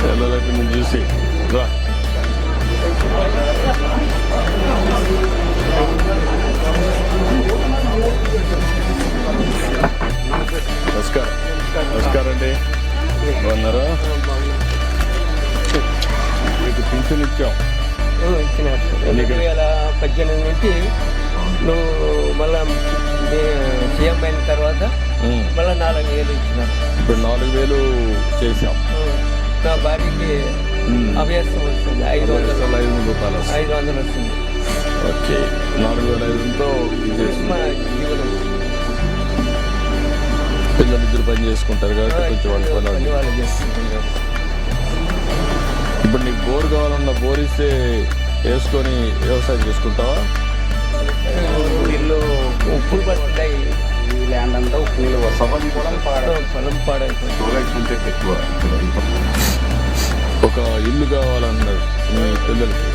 పిల్లలకి నేను చూసి రా నమస్కారం నమస్కారం అండి బాగున్నారా మీకు పింఛన్ ఇచ్చాం ఇచ్చినారు రెండు వేల పద్దెనిమిది నుంచి నువ్వు మళ్ళా సీఎం అయిన తర్వాత మళ్ళీ నాలుగు వేలు ఇచ్చినారు. ఇప్పుడు నాలుగు వేలు చేసాం నా భార్యకి. అభ్యాసం వస్తుంది. ఐదు వందలు. ఐదు వందల రూపాయలు. ఐదు వందలు వస్తుంది. ఓకే. నాలుగు వేల ఐదుతో మా జీవనం పిల్లలు ఇద్దరు పని చేసుకుంటారు కాబట్టి కొంచెం వాళ్ళు పని వాళ్ళు. చేసుకుంటున్నారు ఇప్పుడు నీకు బోర్ కావాలన్నా బోర్ ఇస్తే వేసుకొని వ్యవసాయం చేసుకుంటావా పొలం ఎక్కువ ఒక ఇల్లు కావాలన్నారు మీ పిల్లలకి.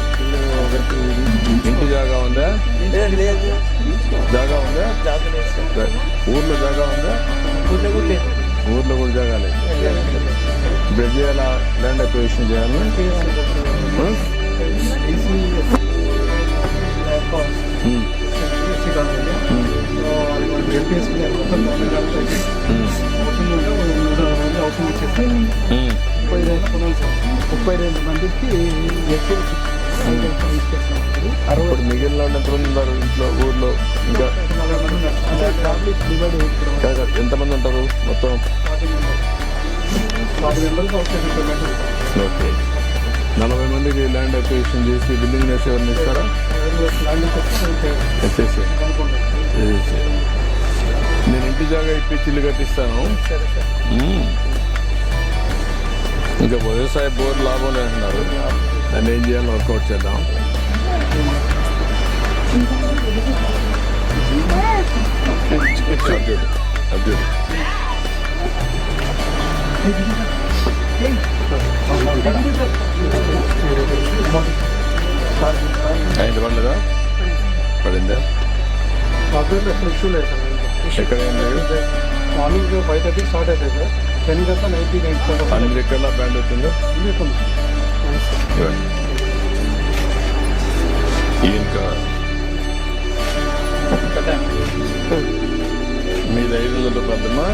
ఇంటి జాగా ఉందా? జాగా ఉందా? ఊర్లో జాగా ఉందా? ఊళ్ళో కూడా లేదు. ఊర్లో కూడా జాగా లేదు. ఇప్పుడు చేయాలా? ల్యాండ్ అక్విజిషన్ చేయాలి? ఉం? ఉం. ఉం. ముప్పై రెండు మందికి అరవై ఇప్పుడు మిగిలిన ఎంతమంది ఉన్నారు ఇంట్లో ఊర్లో ఇంకా? ఎంతమంది ఉంటారు మొత్తం? అవసరం ఓకే. నలభై మందికి ల్యాండ్ అక్విజిషన్ చేసి బిల్డింగ్ వేసి ఎవరిని ఇస్తారా? ఎస్ఎస్ఏ జాగా ఇప్పించి ఇల్లు కట్టిస్తాను. సరే సార్ మ్మ్. ఇంకా వ్యవసాయ బోర్ లాభం లేదంటున్నారు దాన్ని ఏం చేయాలో వర్కౌట్ చేద్దాం. అయింది పడలేదా పడిందా? ఇష్యూ లేదు సార్ ఎక్కడ ఏం లేదు మార్నింగ్ ఫైవ్ థర్టీ స్టార్ట్ అవుతుంది సార్ టెన్ కంతా నైన్టీ నైన్ అన్ని దగ్గర బ్యాండ్ అవుతుందో ఇంకా మీ ఐదు వందల రూపాయలమ్మా